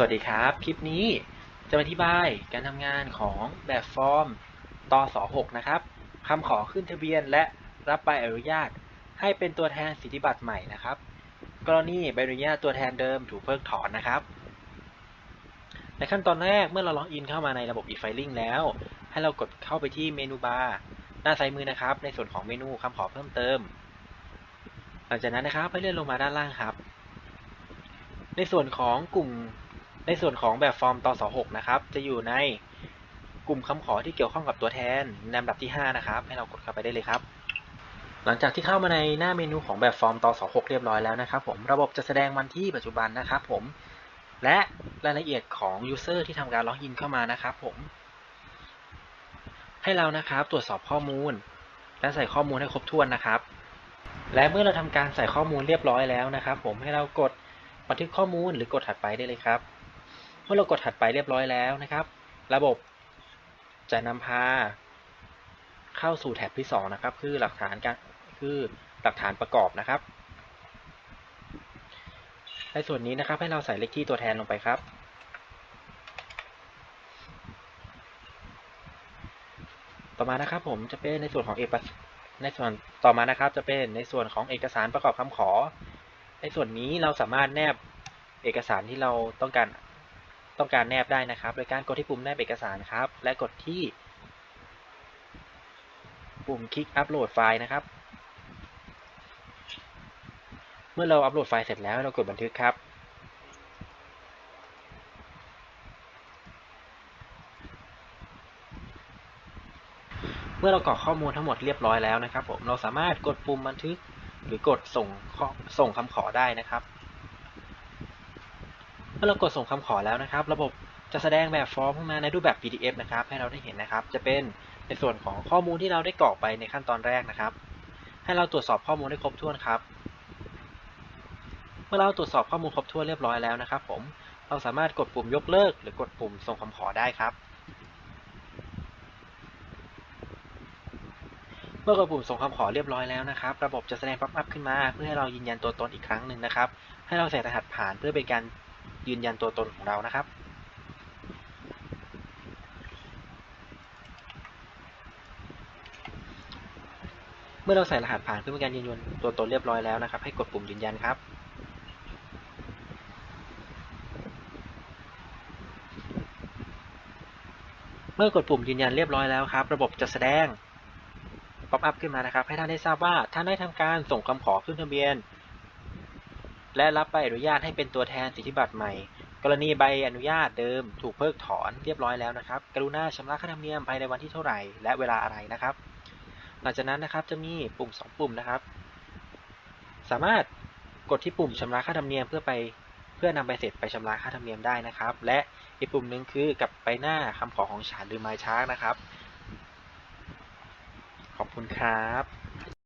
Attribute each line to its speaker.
Speaker 1: สวัสดีครับ คลิปนี้จะมาอธิบายการทำงานของแบบฟอร์มตอสอ6นะครับคำขอขึ้นทะเบียนและรับใบอนุญาต ให้เป็นตัวแทนสิทธิบัตรใหม่นะครับ กรณีใบอนุญาตตัวแทนเดิมถูกเพิกถอนนะครับ ในขั้นตอนแรกเมื่อเราล็อกอินเข้ามาในระบบ e-filing แล้ว ให้เรากดเข้าไปที่เมนูบาร์หน้าซ้ายมือนะครับ ในส่วนของเมนูคำขอเพิ่มเติม หลังจากนั้นนะครับให้เลื่อนลงมาด้านล่างครับ ในส่วนของกลุ่ม ในส่วนของแบบฟอร์มตส6นะครับ จะอยู่ในกลุ่มคำขอที่เกี่ยวข้องกับตัวแทนในลำดับที่ 5 นะครับ ให้เรากดเข้าไปได้เลยครับ หลังจากที่เข้ามาในหน้าเมนูของแบบฟอร์มตส6เรียบร้อยแล้วนะครับ ผม ระบบจะแสดงวันที่ปัจจุบันนะครับ ผม และรายละเอียดของ User ที่ทำการล็อกอินเข้ามานะครับ ผม ให้เรานะครับตรวจสอบข้อมูล และใส่ข้อมูลให้ครบถ้วนนะครับ และเมื่อเราทำการใส่ข้อมูลเรียบร้อยแล้วนะครับ ผม ให้เรากดบันทึกข้อมูลหรือกดถัดไปได้เลยครับ มื่อเรากดถัดไปเรียบร้อยแล้วนะครับ ระบบจะนำพาเข้าสู่แท็บที่ 2 นะครับ คือหลักฐานการคือหลักฐานประกอบนะครับ ในส่วนนี้นะครับให้เราใส่เลขที่ตัวแทนลงไปครับ ต่อมานะครับผมจะเป็นในส่วนของเอกในส่วนต่อมานะครับ จะเป็นในส่วนของเอกสารประกอบคำขอ ในส่วนนี้เราสามารถแนบเอกสารที่เราต้องการ ต้องการแนบได้นะครับ โดยการกดที่ปุ่มแนบเอกสารครับ และกดที่ ปุ่มคลิกอัปโหลดไฟล์นะครับ เมื่อเราอัปโหลดไฟล์เสร็จแล้วเรากดบันทึกครับเมื่อเรากรอกข้อมูลทั้งหมดเรียบร้อยแล้วนะครับผม เราสามารถกดปุ่มบันทึกหรือกดส่งส่งคำขอได้นะครับ เมื่อเรากดส่งคำขอแล้วนะครับ ระบบจะแสดงแบบฟอร์มขึ้นมาในรูปแบบ PDF นะครับ ให้เราได้เห็นนะครับ จะเป็นในส่วนของข้อมูลที่เราได้กรอกไปในขั้นตอนแรกนะครับ ให้เราตรวจสอบข้อมูลให้ครบถ้วนครับ เมื่อเราตรวจสอบข้อมูลครบถ้วนเรียบร้อยแล้วนะครับ ผม เราสามารถกดปุ่มยกเลิก หรือกดปุ่มส่งคำขอได้ครับ เมื่อกดปุ่มส่งคำขอเรียบร้อยแล้วนะครับ ระบบจะแสดงป๊อปอัพขึ้นมา เพื่อให้เรายืนยันตัวตนอีกครั้งหนึ่งนะครับ ให้เราใส่รหัสผ่านเพื่อเป็นการ ยืนยันตัวตนของเรานะครับ เมื่อเราใส่รหัสผ่านเพื่อเป็นการยืนยันตัวตนเรียบร้อยแล้วนะครับ ให้กดปุ่มยืนยันครับเมื่อกดปุ่มยืนยันเรียบร้อยแล้วครับ ระบบจะแสดงป๊อปอัพขึ้นมานะครับ ให้ท่านได้ทราบว่าท่านได้ทำการส่งคำขอขึ้นทะเบียน และรับใบอนุญาตให้เป็นตัวแทนสิทธิบัตรใหม่ กรณีใบอนุญาตเดิม ถูกเพิกถอนเรียบร้อยแล้วนะครับ กรุณาชำระค่าธรรมเนียมภายในวันที่เท่าไหร่ และเวลาอะไรนะครับ หลังจากนั้นนะครับจะมีปุ่ม 2 ปุ่มนะครับ สามารถกดที่ปุ่มชำระค่าธรรมเนียมเพื่อไปเพื่อนำใบเสร็จไปชำระค่าธรรมเนียมได้นะครับ และอีกปุ่มหนึ่งคือกับไปหน้าคำขอของฉันหรือไม้ช้างนะครับ ขอบคุณครับ